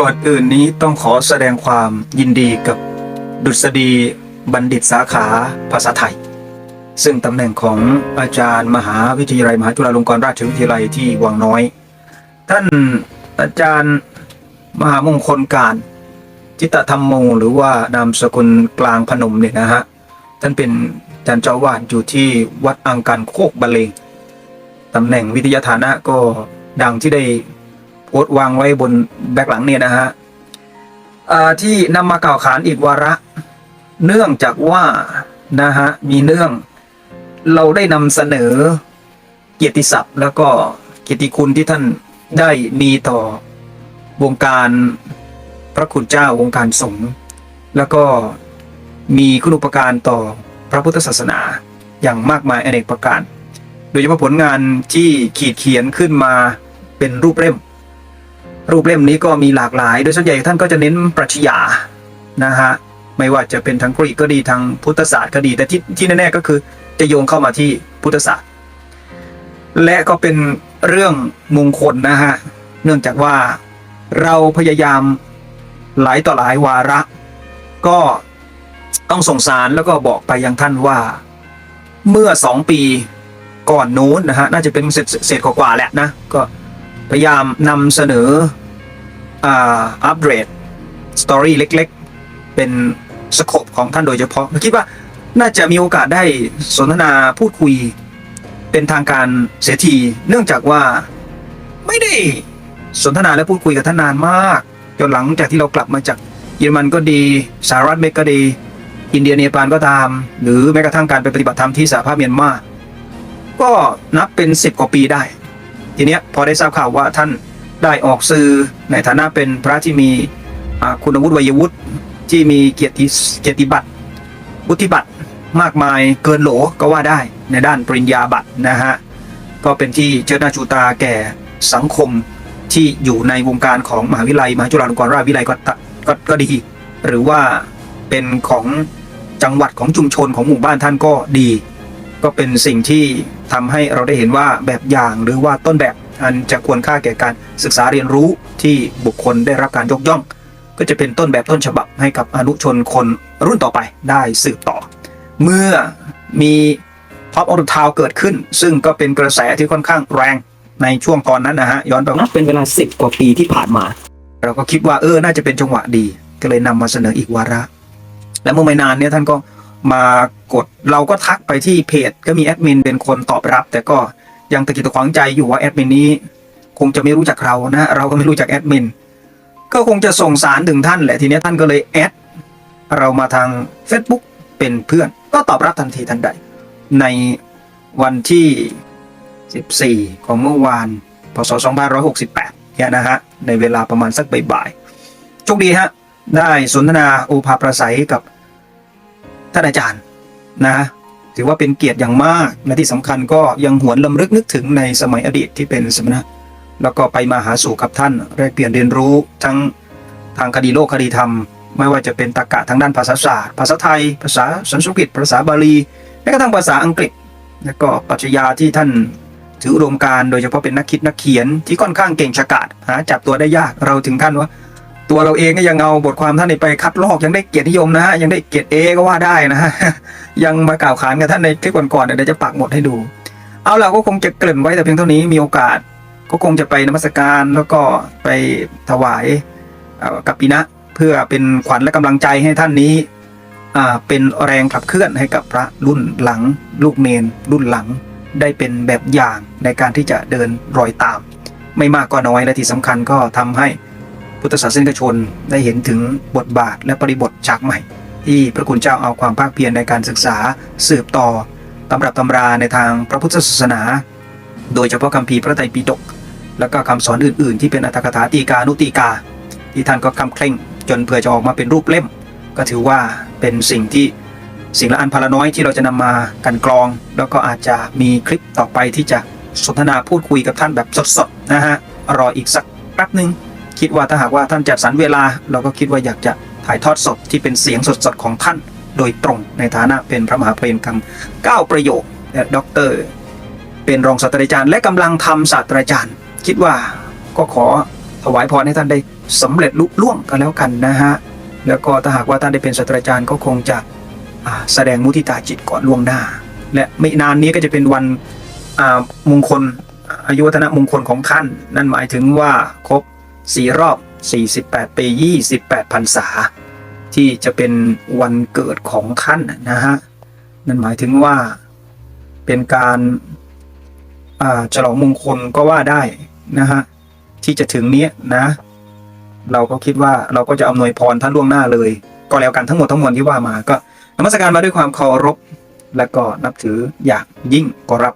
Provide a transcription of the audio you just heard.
ก่อนอื่นนี้ต้องขอแสดงความยินดีกับดุษฎีบัณฑิตสาขาภาษาไทย ซึ่งตำแหน่งของอาจารย์มหาวิทยาลัยมหาจุฬาลงกรณราชวิทยาลัยที่วังน้อย ท่านอาจารย์มหามงคลการจิตธรรมโมหรือว่านามสกุลกลางพนมเนี่ยนะฮะท่านเป็นอาจารย์เจ้าวาดอยู่ที่วัดอังการโคกบะเลงตำแหน่งวิทยาฐานะก็ดังที่ได้ พสต์วางไว้บนแบ็กหลังเนี่ยนะฮะที่นำมากล่าวขานอีกวาระ เนื่องจากว่านะฮะมีเรื่องเราได้นำเสนอเกียรติศัพท์ แล้วก็เกียรติคุณที่ท่านได้มีต่อวงการพระคุณเจ้าวงการสงฆ์แล้วก็มีคุณุปการต่อพระพุทธศาสนาอย่างมากมายอเนกประการ โดยเฉพาะผลงานที่ขีดเขียนขึ้นมาเป็นรูปเล่ม รูปเล่มนี้ก็มีหลากหลาย โดยส่วนใหญ่ท่านก็จะเน้นปรัชญานะฮะไม่ว่าจะเป็นทางกรีกก็ดีทางพุทธศาสตร์ก็ดี แต่ที่ที่แน่ๆก็คือจะโยงเข้ามาที่พุทธศาสตร์ และก็เป็นเรื่องมงคลนะฮะเนื่องจากว่าเราพยายามหลายต่อหลายวาระ ก็ต้องส่งสารแล้วก็บอกไปยังท่านว่า เมื่อสองปีก่อนนู้นนะฮะน่าจะเป็นเศษกว่าๆแหละนะก็ พยายามนำเสนออัปเดตสตอรี่เล็กๆ เป็นสโคปของท่านโดยเฉพาะคิดว่าน่าจะมีโอกาสได้สนทนาพูดคุยเป็นทางการเสียทีเนื่องจากว่าไม่ได้สนทนาและพูดคุยกับท่านนานมากจนหลังจากที่เรากลับมาจากเยอรมันก็ดีสหรัฐเมกก็ดี อินเดียเนปาลก็ตาม หรือแม้กระทั่งการไปปฏิบัติธรรมที่สหภาพเมียนมา ก็นับเป็นสิบกว่าปีได้ ทีเนี้ยพอได้ทราบข่าวว่าท่านได้ออกสื่อในฐานะเป็นพระที่มีคุณวุฒิวัยวุฒิที่มีเกียรติเกียรติบัตรวุฒิบัตรมากมายเกินโหลก็ว่าได้ในด้านปริญญาบัตรนะฮะก็เป็นที่เชิดหน้าชูตาแก่สังคมที่อยู่ในวงการของมหาวิทยาลัยมหาจุฬาลงกรณราชวิทยาลัยก็ก็ก็ดี หรือว่าเป็นของจังหวัดของชุมชนของหมู่บ้านท่านก็ดี ก็เป็นสิ่งที่ ทำให้เราได้เห็นว่าแบบอย่างหรือว่าต้นแบบอันจะควรค่าแก่การศึกษาเรียนรู้ที่บุคคลได้รับการยกย่อง ก็จะเป็นต้นแบบต้นฉบับให้กับอนุชนคนรุ่นต่อไปได้สืบต่อ เมื่อมีพ o อ of the Town เกิดขึ้น ซึ่งก็เป็นกระแสที่ค่อนข้างแรงในช่วงตอนนั้นนะฮะย้อนไปนับเป็นเวลา 10 กว่าปีที่ผ่านมา เราก็คิดว่าเออน่าจะเป็นจังหวะดี ก็เลยนำมาเสนออีกวาระ และเมื่อไม่นานเนี่ยท่านก็ มากดเราก็ทักไปที่เพจก็มีแอดมินเป็นคนตอบรับ แต่ก็ยังตะกิดตะขวางใจอยู่ว่าแอดมินนี้ คงจะไม่รู้จักเรานะเราก็ไม่รู้จักแอดมินก็คงจะส่งสารถึงท่านแหละทีนี้ท่านก็เลยแอดเรามาทาง Facebook เป็นเพื่อน ก็ตอบรับทันทีทันใด ในวันที่ 14 ของเมื่อวานพศ2568เนี่ยนะฮะในเวลาประมาณสักบ่ายๆโชคดีฮะได้สนทนาโอภาประสัยกับ ท่านอาจารย์นะถือว่าเป็นเกียรติอย่างมากและที่สำคัญก็ยังหวนลำลึกนึกถึงในสมัยอดีตที่เป็นสมณะ แล้วก็ไปมาหาสู่กับท่านแลกเปลี่ยนเรียนรู้ทั้งทางคดีโลกคดีธรรม ไม่ว่าจะเป็นตรรกะทางด้านภาษาศาสตร์ ภาษาไทย ภาษาสันสกฤตภาษาบาลีแม้กระทั่งภาษาอังกฤษ และก็ปรัชญาที่ท่านถืออุดมการโดยเฉพาะเป็นนักคิดนักเขียนที่ค่อนข้างเก่งฉกาจหาจับตัวได้ยากเราถึงขั้นว่า ตัวเราเองก็ยังเอาบทความท่านไปคัดลอกยังได้เกียรตินิยมนะฮะยังได้เกียรติเอก็ว่าได้นะฮะยังมากล่าวขานกับท่านในคลิปก่อนๆเดี๋ยวจะปักหมดให้ดู เอาล่ะก็คงจะเกริ่นไว้แต่เพียงเท่านี้มีโอกาส ก็คงจะไปนมัสการแล้วก็ไปถวายกับปีนะเพื่อเป็นขวัญและกำลังใจให้ท่านนี้เป็นแรงขับเคลื่อนให้กับพระรุ่นหลัง ลูกเนนรุ่นหลัง ได้เป็นแบบอย่างในการที่จะเดินรอยตาม ไม่มากก็น้อยและที่สำคัญก็ทำให้ พุทธศาสนิกชนได้เห็นถึงบทบาทและปริบทฉากใหม่ ที่พระคุณเจ้าเอาความภาคเพียรในการศึกษาสืบต่อตำรับตำราในทางพระพุทธศาสนา โดยเฉพาะคัมภีพระไตรปิฎกและก็คำสอนอื่น ๆ ที่เป็นอัตถกถาตีกานุตีกา ที่ท่านก็คำเคร่งจนเพื่อจะออกมาเป็นรูปเล่ม ก็ถือว่าเป็นสิ่งที่สิ่งละอันพลน้อยที่เราจะนำมากันกรอง แล้วก็อาจจะมีคลิปต่อไปที่จะสนทนาพูดคุยกับท่านแบบสดๆนะฮะรออีกสักแป๊บหนึ่ง คิดว่าถ้าหากว่าท่านจัดสรรเวลา เราก็คิดว่าอยากจะถ่ายทอดสดที่เป็นเสียงสดๆของท่าน โดยตรงในฐานะเป็นพระมหาเพลงคำเก้าประโยคและด็อกเตอร์เป็นรองศาสตราจารย์และกำลังทำศาสตราจารย์ คิดว่าก็ขอถวายพรให้ท่านได้สำเร็จลุล่วงกันแล้วกันนะฮะแล้วก็ถ้าหากว่าท่านได้เป็นศาสตราจารย์ก็คงจะแสดงมุทิตาจิตก่อนล่วงหน้า และไม่นานนี้ก็จะเป็นวันมงคลอายุวัฒนะมงคลของท่าน นั่นหมายถึงว่าครบ 4รอบ 48 ปี 28พรรษา ที่จะเป็นวันเกิดของท่านนะฮะ นั่นหมายถึงว่าเป็นการอ่าฉลองมงคลก็ว่าได้นะฮะ ที่จะถึงนี้นะ เราก็คิดว่าเราก็จะอำนวยพรท่านล่วงหน้าเลย ก็แล้วกันทั้งหมดทั้งมวลที่ว่ามาก็นมัสการมาด้วยความเคารพและก็นับถืออย่างยิ่งก็รับ